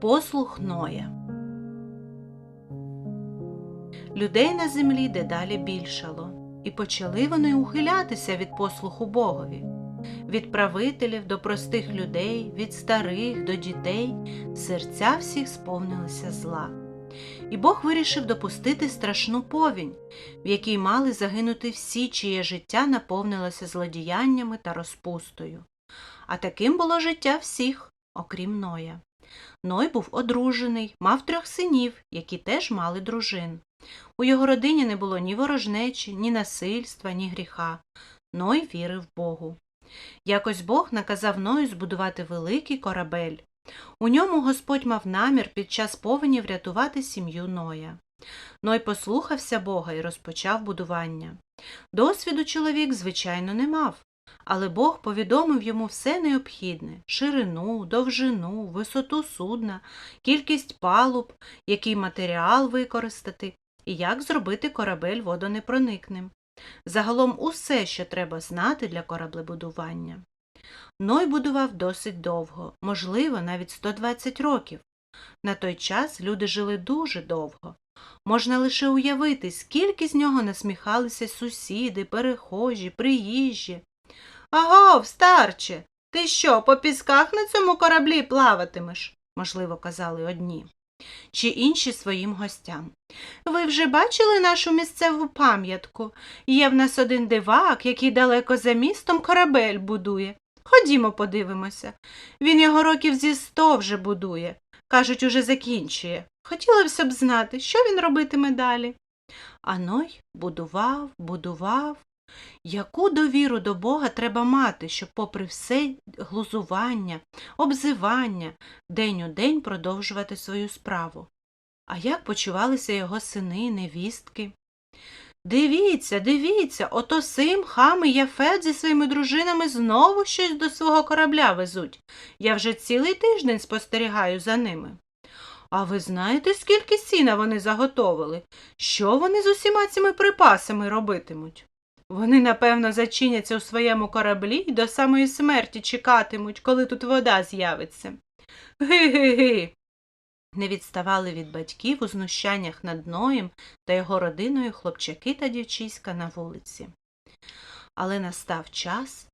Послух Ноя Людей на землі дедалі більшало, і почали вони ухилятися від послуху Богові. Від правителів до простих людей, від старих до дітей серця всіх сповнилися зла. І Бог вирішив допустити страшну повінь, в якій мали загинути всі, чиє життя наповнилося злодіяннями та розпустою. А таким було життя всіх, окрім Ноя. Ной був одружений, мав трьох синів, які теж мали дружин. У його родині не було ні ворожнечі, ні насильства, ні гріха. Ной вірив Богу. Якось Бог наказав Ною збудувати великий корабель. У ньому Господь мав намір під час повені врятувати сім'ю Ноя. Ной послухався Бога і розпочав будування. Досвіду чоловік, звичайно, не мав, але Бог повідомив йому все необхідне ширину, довжину, висоту судна, кількість палуб, який матеріал використати і як зробити корабель водонепроникним. Загалом усе, що треба знати для кораблебудування. Ной будував досить довго, можливо, навіть 120 років. На той час люди жили дуже довго. Можна лише уявити, скільки з нього насміхалися сусіди, перехожі, приїжджі. Агов, старче, ти що, по пісках на цьому кораблі плаватимеш? можливо, казали одні. Чи інші своїм гостям. Ви вже бачили нашу місцеву пам'ятку? Є в нас один дивак, який далеко за містом корабель будує. Ходімо, подивимося. Він його років зі сто вже будує. Кажуть, уже закінчує. Хотілося б знати, що він робитиме далі. А Ной будував, будував. Яку довіру до Бога треба мати, щоб, попри все глузування, обзивання, день у день продовжувати свою справу? А як почувалися його сини, невістки? Дивіться, дивіться, ото Сим, Хам і Яфет зі своїми дружинами знову щось до свого корабля везуть. Я вже цілий тиждень спостерігаю за ними. А ви знаєте, скільки сіна вони заготовили? Що вони з усіма цими припасами робитимуть? Вони, напевно, зачиняться у своєму кораблі і до самої смерті чекатимуть, коли тут вода з'явиться. Ги-ги-ги. Не відставали від батьків у знущаннях над Ноєм та його родиною хлопчаки та дівчиська на вулиці. Але настав час,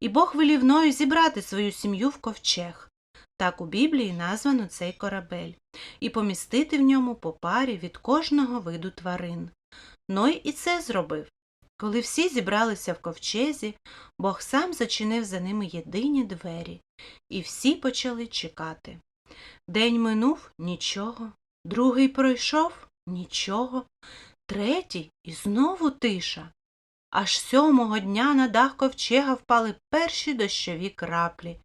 і Бог велів Ною зібрати свою сім'ю в ковчег. Так у Біблії названо цей корабель, і помістити в ньому по парі від кожного виду тварин. Ной і це зробив. Коли всі зібралися в ковчезі, Бог сам зачинив за ними єдині двері, і всі почали чекати. День минув нічого, другий пройшов нічого, третій і знову тиша. Аж сьомого дня на дах ковчега впали перші дощові краплі,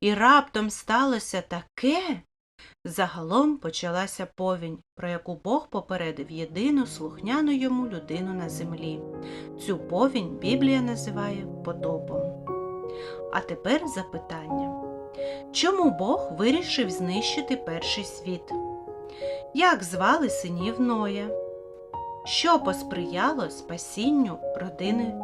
і раптом сталося таке. Загалом почалася повінь, про яку Бог попередив єдину слухняну йому людину на землі. Цю повінь Біблія називає потопом. А тепер запитання. Чому Бог вирішив знищити перший світ? Як звали синів Ноя? Що посприяло спасінню родини